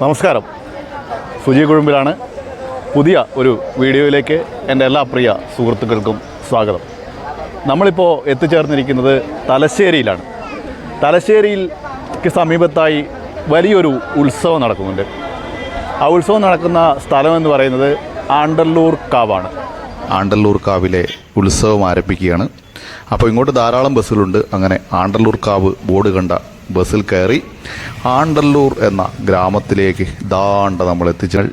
നമസ്കാരം. സുജി കുഴുമ്പിലാണ് പുതിയ ഒരു വീഡിയോയിലേക്ക് എന്റെ എല്ലാ പ്രിയ സുഹൃത്തുക്കൾക്കും സ്വാഗതം. നമ്മളിപ്പോൾ എത്തിച്ചേർന്നിരിക്കുന്നത് തലശ്ശേരിയിലാണ്. തലശ്ശേരിയിൽക്ക് സമീപത്തായി വലിയൊരു ഉത്സവം നടക്കുന്നുണ്ട്. ആ ഉത്സവം നടക്കുന്ന സ്ഥലം എന്ന് പറയുന്നത് ആണ്ടല്ലൂർ കാവാണ്. ആണ്ടല്ലൂർ കാവിലെ ഉത്സവം ആരംഭിക്കുകയാണ്. അപ്പോൾ ഇങ്ങോട്ട് ധാരാളം ബസ്സുകളുണ്ട്. അങ്ങനെ ആണ്ടല്ലൂർ കാവ് ബോർഡ് കണ്ട ബസ്സിൽ കയറി ആണ്ടല്ലൂർ എന്ന ഗ്രാമത്തിലേക്ക് ദാണ്ട നമ്മൾ എത്തിച്ചാൽ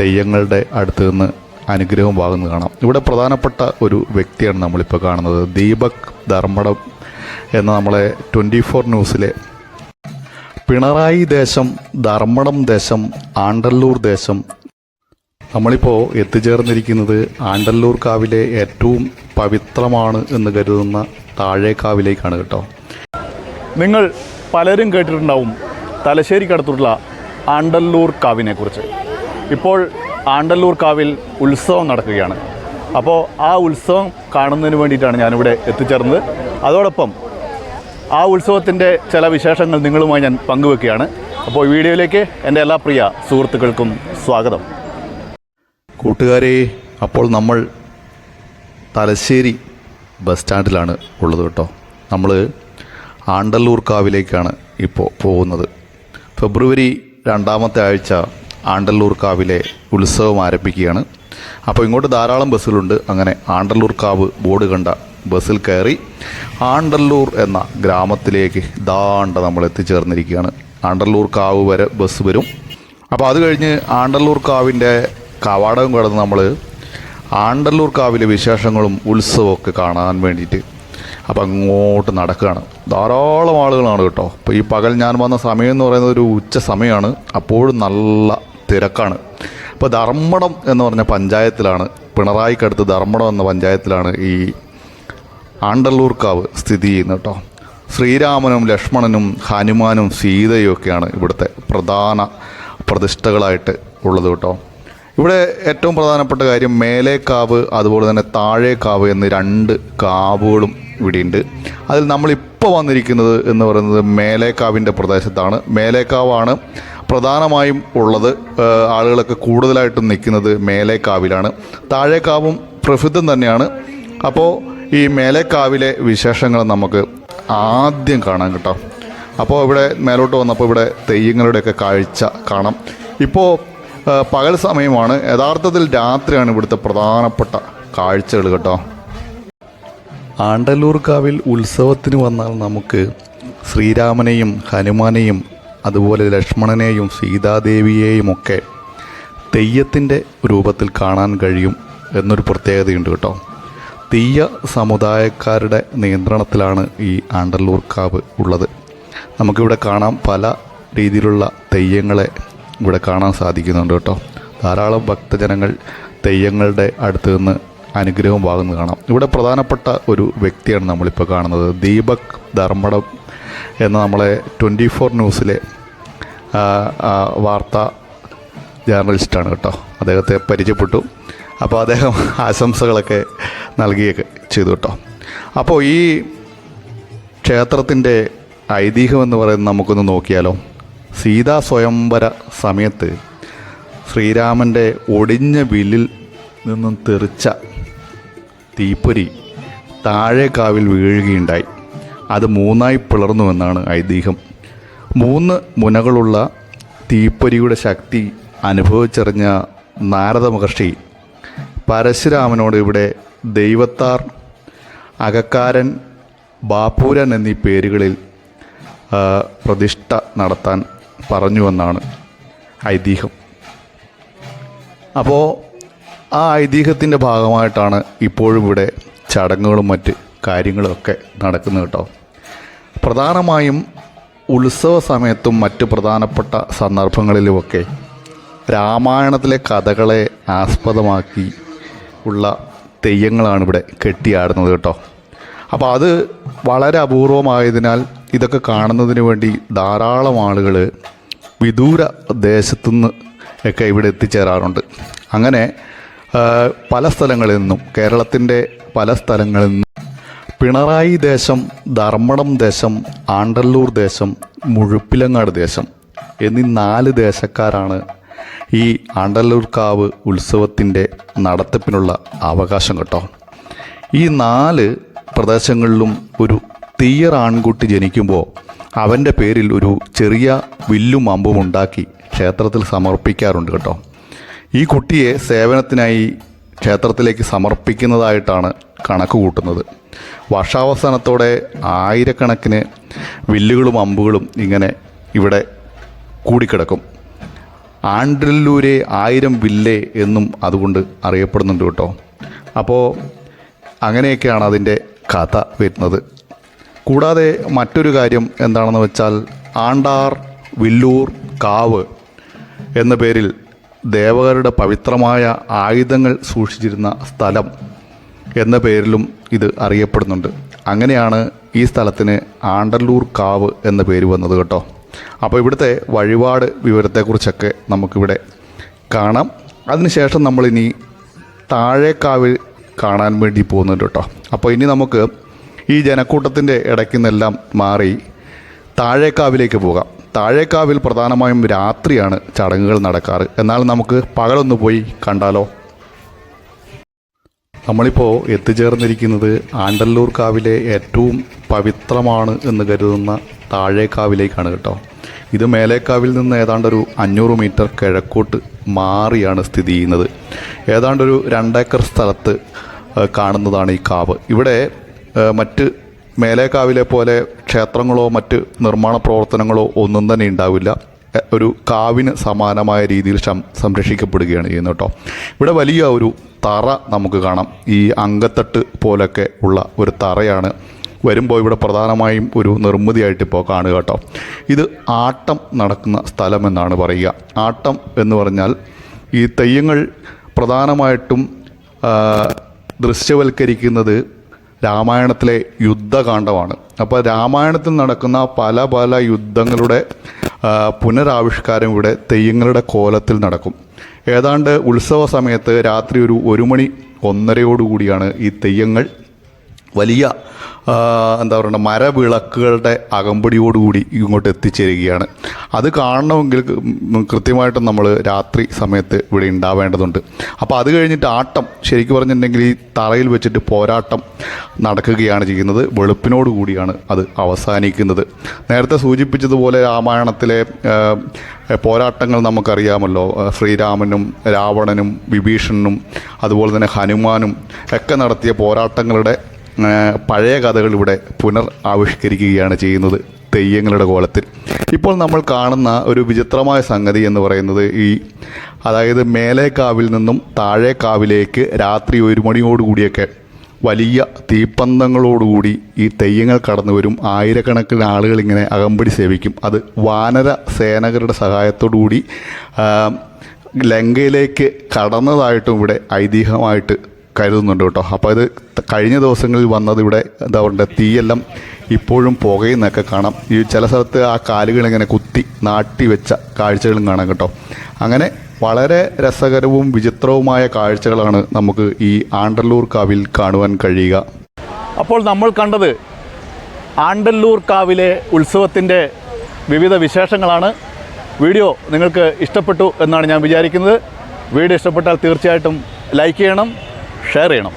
തെയ്യങ്ങളുടെ അടുത്ത് നിന്ന് അനുഗ്രഹം വാങ്ങുന്നത് കാണാം. ഇവിടെ പ്രധാനപ്പെട്ട ഒരു വ്യക്തിയാണ് നമ്മളിപ്പോൾ കാണുന്നത്. ദീപക് ധർമ്മടം എന്ന നമ്മളെ ട്വന്റി ഫോർ ന്യൂസിലെ പിണറായി ദേശം ധർമ്മടം ദേശം ആണ്ടല്ലൂർ ദേശം. നമ്മളിപ്പോൾ എത്തിച്ചേർന്നിരിക്കുന്നത് ആണ്ടല്ലൂർ കാവിലെ ഏറ്റവും പവിത്രമാണ് എന്ന് കരുതുന്ന താഴേക്കാവിലേക്കാണ് കേട്ടോ. നിങ്ങൾ പലരും കേട്ടിട്ടുണ്ടാവും തലശ്ശേരിക്കടുത്തുള്ള ആണ്ടല്ലൂർ കാവിനെക്കുറിച്ച്. ഇപ്പോൾ ആണ്ടല്ലൂർ കാവിൽ ഉത്സവം നടക്കുകയാണ്. അപ്പോൾ ആ ഉത്സവം കാണുന്നതിന് വേണ്ടിയിട്ടാണ് ഞാനിവിടെ എത്തിച്ചേർന്നത്. അതോടൊപ്പം ആ ഉത്സവത്തിന്റെ ചില വിശേഷങ്ങൾ നിങ്ങളുമായി ഞാൻ പങ്കുവെക്കുകയാണ്. അപ്പോൾ വീഡിയോയിലേക്ക് എന്റെ എല്ലാ പ്രിയ സുഹൃത്തുക്കൾക്കും സ്വാഗതം. കൂട്ടുകാരെ അപ്പോൾ നമ്മൾ തലശ്ശേരി ബസ് സ്റ്റാൻഡിലാണ് ഉള്ളത് കേട്ടോ. നമ്മൾ ആണ്ടല്ലൂർ കാവിലേക്കാണ് ഇപ്പോൾ പോകുന്നത്. ഫെബ്രുവരി രണ്ടാമത്തെ ആഴ്ച ആണ്ടല്ലൂർ കാവിലെ ഉത്സവം ആരംഭിക്കുകയാണ്. അപ്പോൾ ഇങ്ങോട്ട് ധാരാളം ബസ്സുകളുണ്ട്. അങ്ങനെ ആണ്ടല്ലൂർ കാവ് ബോർഡ് കണ്ട ബസ്സിൽ കയറി ആണ്ടല്ലൂർ എന്ന ഗ്രാമത്തിലേക്ക് ദാണ്ട നമ്മൾ എത്തിച്ചേർന്നിരിക്കുകയാണ്. ആണ്ടല്ലൂർ കാവ് വരെ ബസ് വരും. അപ്പോൾ അത് കഴിഞ്ഞ് ആണ്ടല്ലൂർ കാവിന്റെ കവാടകം കടന്ന് നമ്മൾ ആണ്ടല്ലൂർ കാവിലെ വിശേഷങ്ങളും ഉത്സവമൊക്കെ കാണാൻ വേണ്ടിയിട്ട് അപ്പം അങ്ങോട്ട് നടക്കുകയാണ്. ധാരാളം ആളുകളാണ് കേട്ടോ. അപ്പോൾ ഈ പകൽ ഞാൻ വന്ന സമയം എന്ന് പറയുന്നത് ഒരു ഉച്ച സമയമാണ്. അപ്പോഴും നല്ല തിരക്കാണ്. അപ്പോൾ ധർമ്മടം എന്ന് പറഞ്ഞ പഞ്ചായത്തിലാണ് പിണറായിക്കടുത്ത് ധർമ്മടം എന്ന പഞ്ചായത്തിലാണ് ഈ ആണ്ടല്ലൂർക്കാവ് സ്ഥിതി ചെയ്യുന്നത് കേട്ടോ. ശ്രീരാമനും ലക്ഷ്മണനും ഹനുമാനും സീതയും ഒക്കെയാണ് ഇവിടുത്തെ പ്രധാന പ്രതിഷ്ഠകളായിട്ട് ഉള്ളത് കേട്ടോ. ഇവിടെ ഏറ്റവും പ്രധാനപ്പെട്ട കാര്യം മേലേക്കാവ് അതുപോലെ തന്നെ താഴേക്കാവ് എന്ന് രണ്ട് കാവുകളും ഇവിടെയുണ്ട്. അതിൽ നമ്മളിപ്പോൾ വന്നിരിക്കുന്നത് എന്ന് പറയുന്നത് മേലേക്കാവിന്റെ പ്രദേശത്താണ്. മേലേക്കാവാണ് പ്രധാനമായും ഉള്ളത്. ആളുകളൊക്കെ കൂടുതലായിട്ടും നിൽക്കുന്നത് മേലേക്കാവിലാണ്. താഴേക്കാവും പ്രസിദ്ധം തന്നെയാണ്. അപ്പോൾ ഈ മേലേക്കാവിലെ വിശേഷങ്ങൾ നമുക്ക് ആദ്യം കാണാം കേട്ടോ. അപ്പോൾ ഇവിടെ മേലോട്ട് വന്നപ്പോൾ ഇവിടെ തെയ്യങ്ങളുടെയൊക്കെ കാഴ്ച കാണാം. ഇപ്പോൾ പകൽ സമയമാണ്. യഥാർത്ഥത്തിൽ രാത്രിയാണ് ഇവിടുത്തെ പ്രധാനപ്പെട്ട കാഴ്ചകൾ കേട്ടോ. ആണ്ടല്ലൂർ കാവിൽ ഉത്സവത്തിന് വന്നാൽ നമുക്ക് ശ്രീരാമനെയും ഹനുമാനെയും അതുപോലെ ലക്ഷ്മണനെയും സീതാദേവിയെയും ഒക്കെ തെയ്യത്തിന്റെ രൂപത്തിൽ കാണാൻ കഴിയും എന്നൊരു പ്രത്യേകതയുണ്ട് കേട്ടോ. തീയ സമുദായക്കാരുടെ നിയന്ത്രണത്തിലാണ് ഈ ആണ്ടല്ലൂർ കാവ് ഉള്ളത്. നമുക്കിവിടെ കാണാം പല രീതിയിലുള്ള തെയ്യങ്ങളെ ഇവിടെ കാണാൻ സാധിക്കുന്നുണ്ട് കേട്ടോ. ധാരാളം ഭക്തജനങ്ങൾ തെയ്യങ്ങളുടെ അടുത്ത് നിന്ന് അനുഗ്രഹം വാങ്ങുന്നത് കാണാം. ഇവിടെ പ്രധാനപ്പെട്ട ഒരു വ്യക്തിയാണ് നമ്മളിപ്പോൾ കാണുന്നത്. ദീപക് ധർമ്മടം എന്ന നമ്മളെ ട്വന്റി ഫോർ ന്യൂസിലെ വാർത്ത ജേർണലിസ്റ്റാണ് കേട്ടോ. അദ്ദേഹത്തെ പരിചയപ്പെട്ടു. അപ്പോൾ അദ്ദേഹം ആശംസകളൊക്കെ നൽകിയൊക്കെ ചെയ്തു കേട്ടോ. അപ്പോൾ ഈ ക്ഷേത്രത്തിന്റെ ഐതിഹ്യം എന്ന് പറയുന്നത് നമുക്കൊന്ന് നോക്കിയാലോ. സീതാ സ്വയംവര സമയത്ത് ശ്രീരാമന്റെ ഒടിഞ്ഞ വില്ലിൽ നിന്നും തെറിച്ച തീപ്പൊരി താഴെ കാവിൽ വീഴുകയുണ്ടായി. അത് മൂന്നായി പിളർന്നുവെന്നാണ് ഐതിഹ്യം. മൂന്ന് മുനകളുള്ള തീപ്പൊരിയുടെ ശക്തി അനുഭവിച്ചറിഞ്ഞ നാരദ മഹർഷി പരശുരാമനോട് ഇവിടെ ദൈവത്താർ അകക്കാരൻ ബാപ്പൂരൻ എന്നീ പേരുകളിൽ പ്രതിഷ്ഠ നടത്താൻ പറഞ്ഞുവെന്നാണ് ഐതിഹ്യം. അപ്പോൾ ആ ഐതിഹ്യത്തിന്റെ ഭാഗമായിട്ടാണ് ഇപ്പോഴും ഇവിടെ ചടങ്ങുകളും മറ്റ് കാര്യങ്ങളുമൊക്കെ നടക്കുന്നത് കേട്ടോ. പ്രധാനമായും ഉത്സവ സമയത്തും മറ്റ് പ്രധാനപ്പെട്ട സന്ദർഭങ്ങളിലുമൊക്കെ രാമായണത്തിലെ കഥകളെ ആസ്പദമാക്കി ഉള്ള തെയ്യങ്ങളാണ് ഇവിടെ കെട്ടിയാടുന്നത് കേട്ടോ. അപ്പോൾ അത് വളരെ അപൂർവമായതിനാൽ ഇതൊക്കെ കാണുന്നതിന് വേണ്ടി ധാരാളം ആളുകൾ വിദൂര ദേശത്തുനിന്ന് ഒക്കെ ഇവിടെ എത്തിച്ചേരാറുണ്ട്. അങ്ങനെ പല സ്ഥലങ്ങളിൽ നിന്നും കേരളത്തിന്റെ പല സ്ഥലങ്ങളിൽ നിന്നും പിണറായി ദേശം ധർമ്മടം ദേശം ആണ്ടല്ലൂർ ദേശം മുഴുപ്പിലങ്ങാട് ദേശം എന്നീ നാല് ദേശക്കാരാണ് ഈ ആണ്ടല്ലൂർ കാവ് ഉത്സവത്തിന്റെ നടത്തിപ്പിനുള്ള അവകാശം കേട്ടോ. ഈ നാല് പ്രദേശങ്ങളിലും ഒരു തീയർ ആൺകുട്ടി ജനിക്കുമ്പോൾ അവന്റെ പേരിൽ ഒരു ചെറിയ വില്ലും അമ്പും ഉണ്ടാക്കി ക്ഷേത്രത്തിൽ സമർപ്പിക്കാറുണ്ട് കേട്ടോ. ഈ കുട്ടിയെ സേവനത്തിനായി ക്ഷേത്രത്തിലേക്ക് സമർപ്പിക്കുന്നതായിട്ടാണ് കണക്ക് കൂട്ടുന്നത്. വർഷാവസാനത്തോടെ ആയിരക്കണക്കിന് വില്ലുകളും അമ്പുകളും ഇങ്ങനെ ഇവിടെ കൂടിക്കിടക്കും. ആണ്ടല്ലൂരെ ആയിരം വില്ലേ എന്നും അതുകൊണ്ട് അറിയപ്പെടുന്നുണ്ട് കേട്ടോ. അപ്പോൾ അങ്ങനെയൊക്കെയാണ് അതിന്റെ കഥ വരുന്നത്. കൂടാതെ മറ്റൊരു കാര്യം എന്താണെന്ന് വെച്ചാൽ ആണ്ടാർ വില്ലൂർ കാവ് എന്ന പേരിൽ ദേവകരുടെ പവിത്രമായ ആയുധങ്ങൾ സൂക്ഷിച്ചിരുന്ന സ്ഥലം എന്ന പേരിലും ഇത് അറിയപ്പെടുന്നുണ്ട്. അങ്ങനെയാണ് ഈ സ്ഥലത്തിന് ആണ്ടല്ലൂർ കാവ് എന്ന പേര് വന്നത് കേട്ടോ. അപ്പോൾ ഇവിടുത്തെ വഴിപാട് വിവരത്തെക്കുറിച്ചൊക്കെ നമുക്കിവിടെ കാണാം. അതിനുശേഷം നമ്മളിനി താഴേക്കാവിൽ കാണാൻ വേണ്ടി പോകുന്നുണ്ട് കേട്ടോ. അപ്പോൾ ഇനി നമുക്ക് ഈ ജനക്കൂട്ടത്തിന്റെ ഇടയ്ക്ക് നിന്നെല്ലാം മാറി താഴേക്കാവിലേക്ക് പോകാം. താഴേക്കാവിൽ പ്രധാനമായും രാത്രിയാണ് ചടങ്ങുകൾ നടക്കാറ്. എന്നാൽ നമുക്ക് പകലൊന്ന് പോയി കണ്ടാലോ? നമ്മളിപ്പോൾ എത്തിച്ചേർന്നിരിക്കുന്നത് ആണ്ടല്ലൂർ കാവിലെ ഏറ്റവും പവിത്രമാണ് എന്ന് കരുതുന്ന താഴേക്കാവിലേക്കാണ് കേട്ടോ. ഇത് മേലേക്കാവിൽ നിന്ന് ഏതാണ്ടൊരു അഞ്ഞൂറ് മീറ്റർ കിഴക്കോട്ട് മാറിയാണ് സ്ഥിതി ചെയ്യുന്നത്. ഏതാണ്ടൊരു രണ്ടേക്കർ സ്ഥലത്ത് കാണുന്നതാണ് ഈ കാവ്. ഇവിടെ മറ്റ് മേലേക്കാവിലെ പോലെ ക്ഷേത്രങ്ങളോ മറ്റ് നിർമ്മാണ പ്രവർത്തനങ്ങളോ ഒന്നും തന്നെ ഉണ്ടാവില്ല. ഒരു കാവിന് സമാനമായ രീതിയിൽ സംരക്ഷിക്കപ്പെടുകയാണ് ചെയ്യുന്നത് കേട്ടോ. ഇവിടെ വലിയ ഒരു തറ നമുക്ക് കാണാം. ഈ അങ്കത്തട്ട് പോലൊക്കെ ഉള്ള ഒരു തറയാണ്. വരുമ്പോൾ ഇവിടെ പ്രധാനമായും ഒരു നിർമ്മിതിയായിട്ട് ഇപ്പോൾ കാണുക കേട്ടോ. ഇത് ആട്ടം നടക്കുന്ന സ്ഥലമെന്നാണ് പറയുക. ആട്ടം എന്ന് പറഞ്ഞാൽ ഈ തെയ്യങ്ങൾ പ്രധാനമായിട്ടും ദൃശ്യവൽക്കരിക്കുന്നത് രാമായണത്തിലെ യുദ്ധകാന്ഡമാണ് അപ്പോൾ രാമായണത്തിൽ നടക്കുന്ന പല പല യുദ്ധങ്ങളുടെ പുനരാവിഷ്കാരം ഇവിടെ തെയ്യങ്ങളുടെ കോലത്തിൽ നടക്കും. ഏതാണ്ട് ഉത്സവ സമയത്ത് രാത്രി ഒരു ഒരു മണി ഒന്നരയോടുകൂടിയാണ് ഈ തെയ്യങ്ങൾ വലിയ എന്താ പറയുക മരവിളക്കുകളുടെ അകമ്പടിയോടുകൂടി ഇങ്ങോട്ട് എത്തിച്ചേരുകയാണ്. അത് കാണണമെങ്കിൽ കൃത്യമായിട്ടും നമ്മൾ രാത്രി സമയത്ത് ഇവിടെ ഉണ്ടാവേണ്ടതുണ്ട്. അപ്പോൾ അത് കഴിഞ്ഞിട്ട് ആട്ടം ശരിക്കും പറഞ്ഞിട്ടുണ്ടെങ്കിൽ ഈ തറയിൽ വെച്ചിട്ട് പോരാട്ടം നടക്കുകയാണ് ചെയ്യുന്നത്. വെളുപ്പിനോട് കൂടിയാണ് അത് അവസാനിക്കുന്നത്. നേരത്തെ സൂചിപ്പിച്ചതുപോലെ രാമായണത്തിലെ പോരാട്ടങ്ങൾ നമുക്കറിയാമല്ലോ. ശ്രീരാമനും രാവണനും വിഭീഷണനും അതുപോലെ തന്നെ ഹനുമാനും ഒക്കെ നടത്തിയ പോരാട്ടങ്ങളുടെ പഴയ കഥകൾ ഇവിടെ പുനർ ആവിഷ്കരിക്കുകയാണ് ചെയ്യുന്നത് തെയ്യങ്ങളുടെ കോലത്തിൽ. ഇപ്പോൾ നമ്മൾ കാണുന്ന ഒരു വിചിത്രമായ സംഗതി എന്ന് പറയുന്നത് ഈ അതായത് മേലേക്കാവിൽ നിന്നും താഴേക്കാവിലേക്ക് രാത്രി ഒരു മണിയോടുകൂടിയൊക്കെ വലിയ തീപ്പന്തങ്ങളോടുകൂടി ഈ തെയ്യങ്ങൾ കടന്നു വരും. ആയിരക്കണക്കിന് ആളുകൾ ഇങ്ങനെ അകമ്പടി സേവിക്കും. അത് വാനര സേനകരുടെ സഹായത്തോടുകൂടി കൂടി ലങ്കയിലേക്ക് കടന്നതായിട്ടും ഇവിടെ ഐതിഹ്യമായിട്ട് കരുതുന്നുണ്ട് കേട്ടോ. അപ്പോൾ ഇത് കഴിഞ്ഞ ദിവസങ്ങളിൽ വന്നത് ഇവിടെ എന്താ പറയുക തീയെല്ലാം ഇപ്പോഴും പുകയുന്നൊക്കെ കാണാം. ഈ ചില സ്ഥലത്ത് ആ കാലുകൾ ഇങ്ങനെ കുത്തി നാട്ടി വെച്ച കാഴ്ചകളും കാണാം കേട്ടോ. അങ്ങനെ വളരെ രസകരവും വിചിത്രവുമായ കാഴ്ചകളാണ് നമുക്ക് ഈ ആണ്ടല്ലൂർ കാവിൽ കാണുവാൻ കഴിയുക. അപ്പോൾ നമ്മൾ കണ്ടത് ആണ്ടല്ലൂർ കാവിലെ ഉത്സവത്തിന്റെ വിവിധ വിശേഷങ്ങളാണ്. വീഡിയോ നിങ്ങൾക്ക് ഇഷ്ടപ്പെട്ടു എന്നാണ് ഞാൻ വിചാരിക്കുന്നത്. വീഡിയോ ഇഷ്ടപ്പെട്ടാൽ തീർച്ചയായിട്ടും ലൈക്ക് ചെയ്യണം. ഷെയർ ചെയ്യണം.